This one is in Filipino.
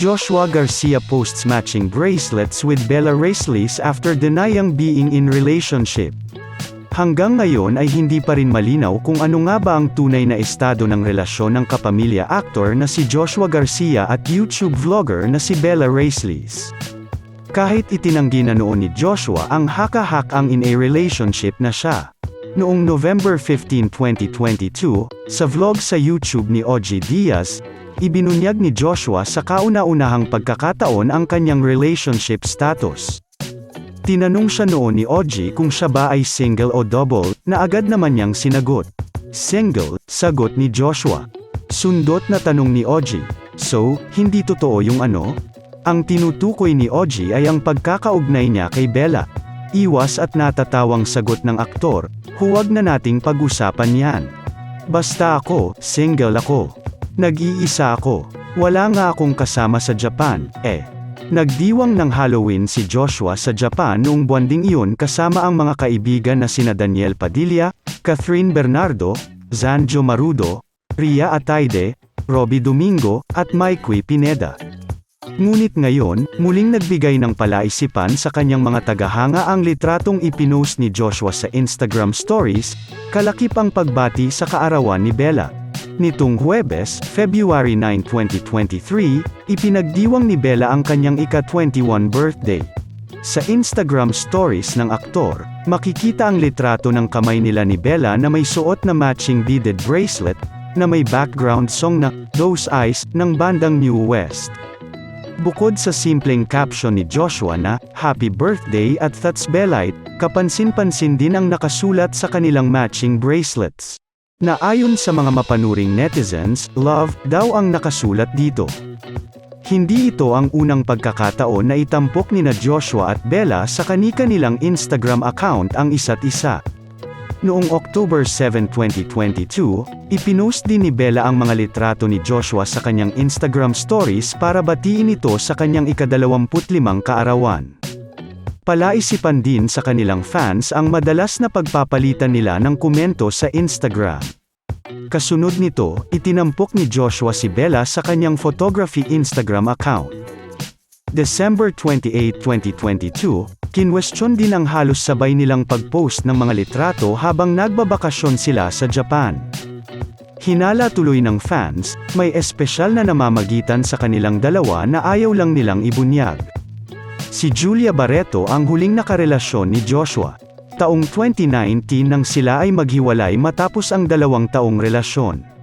Joshua Garcia posts matching bracelets with Bella Racelis after denying being in relationship. Hanggang ngayon ay hindi pa rin malinaw kung ano nga ba ang tunay na estado ng relasyon ng kapamilya actor na si Joshua Garcia at YouTube vlogger na si Bella Racelis. Kahit itinanggi na noon ni Joshua ang haka-hak ang in a relationship na siya. Noong November 15, 2022, sa vlog sa YouTube ni OG Diaz, ibinunyag ni Joshua sa kauna-unahang pagkakataon ang kanyang relationship status. Tinanong siya noon ni OG kung siya ba ay single o double, na agad naman niyang sinagot. Single, sagot ni Joshua. Sundot na tanong ni OG, so, hindi totoo yung ano? Ang tinutukoy ni OG ay ang pagkakaugnay niya kay Bella. Iwas at natatawang sagot ng aktor, huwag na nating pag-usapan yan. Basta ako, single ako. Nag-iisa ako. Wala nga akong kasama sa Japan, eh. Nagdiwang ng Halloween si Joshua sa Japan noong buwan ding iyon kasama ang mga kaibigan na sina Daniel Padilla, Catherine Bernardo, Zanjo Marudo, Ria Ataide, Robbie Domingo, at Mikey Pineda. Ngunit ngayon, muling nagbigay ng palaisipan sa kanyang mga tagahanga ang litratong ipinost ni Joshua sa Instagram Stories, kalakip ang pagbati sa kaarawan ni Bella. Nitong Huwebes, February 9, 2023, ipinagdiwang ni Bella ang kanyang ika-21 birthday. Sa Instagram stories ng aktor, makikita ang litrato ng kamay nila ni Bella na may suot na matching beaded bracelet, na may background song na Those Eyes ng bandang New West. Bukod sa simpleng caption ni Joshua na Happy Birthday at That's Bellite, kapansin-pansin din ang nakasulat sa kanilang matching bracelets. Na ayon sa mga mapanuring netizens, love daw ang nakasulat dito. Hindi ito ang unang pagkakataon na itampok ni na Joshua at Bella sa kani-kanilang Instagram account ang isa't isa. Noong October 7, 2022, ipinost din ni Bella ang mga litrato ni Joshua sa kanyang Instagram stories para batiin ito sa kanyang ikadalawamputlimang kaarawan. Palaisipan din sa kanilang fans ang madalas na pagpapalitan nila ng komento sa Instagram. Kasunod nito, itinampok ni Joshua si Bella sa kanyang photography Instagram account. December 28, 2022, kinwestiyon din ang halos sabay nilang pag-post ng mga litrato habang nagbabakasyon sila sa Japan. Hinala tuloy ng fans, may espesyal na namamagitan sa kanilang dalawa na ayaw lang nilang ibunyag. Si Julia Barreto ang huling nakarelasyon ni Joshua. Taong 2019 nang sila ay maghiwalay matapos ang dalawang taong relasyon.